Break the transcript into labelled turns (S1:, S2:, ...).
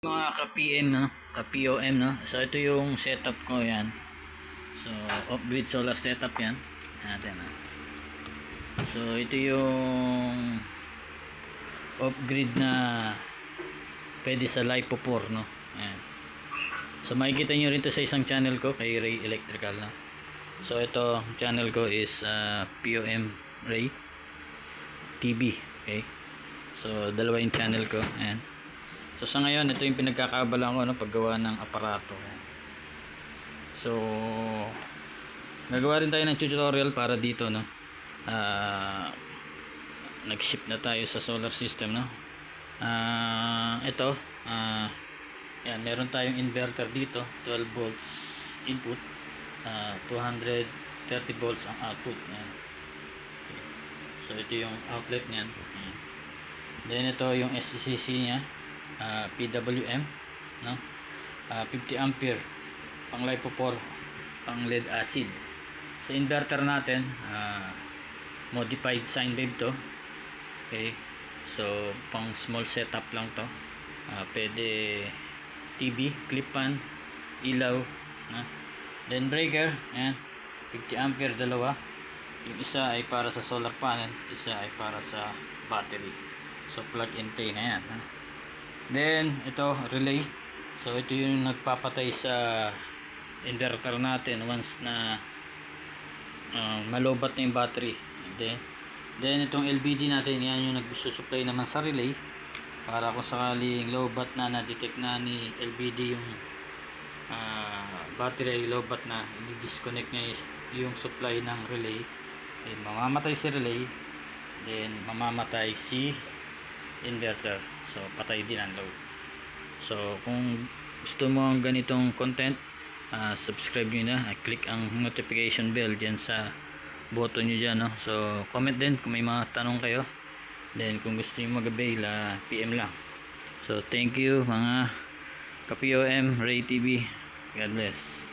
S1: mga ka-PM no, ka-POM no. So ito yung setup ko yan. So off-grid solar setup yan. Natin no. So ito yung off-grid na pwede sa LiPo 4 no. Ayan. So makikita nyo rin to sa isang channel ko kay Ray Electrical no. So ito channel ko is uh, POM Ray TV. Okay. So dalawa yung channel ko. Ayan. So sa ngayon, ito yung pinagkakaabala ko no, paggawa ng aparato. So gagawa rin tayo ng tutorial para dito no. Ah nag-ship na tayo sa solar system no. Ah ito, ah yan, meron tayong inverter dito, 12 volts input, ah 230 volts ang output. Yan. So ito yung outlet niyan. Yan. Then ito yung SCC niya uh, PWM no? Ah, 50 ampere pang lipo 4 pang lead acid. Sa inverter natin ah, modified sine wave to. Okay? So pang small setup lang to. Ah, pwede TV clip fan ilaw no? then breaker yan 50 ampere dalawa. Yung isa ay para sa solar panel isa ay para sa battery. So plug and play na yan ha? Then, ito, relay. So, ito yung nagpapatay sa inverter natin once na uh, malobat na yung battery. Then, then itong LBD natin, yan yung nagsusupply naman sa relay para kung sakaling lobat na na-detect na ni LBD yung uh, battery ay lobat na, i-disconnect niya yung supply ng relay. Then, mamamatay si relay. Then, mamamatay si inverter. So patay din ang load. So kung gusto mo ang ganitong content ah, subscribe nyo na. Ah, click ang notification bell dyan sa button nyo dyan no? so comment din kung may mga tanong kayo. Then kung gusto nyo mag-avail ah, PM lang. So thank you mga ka-POM Ray TV God bless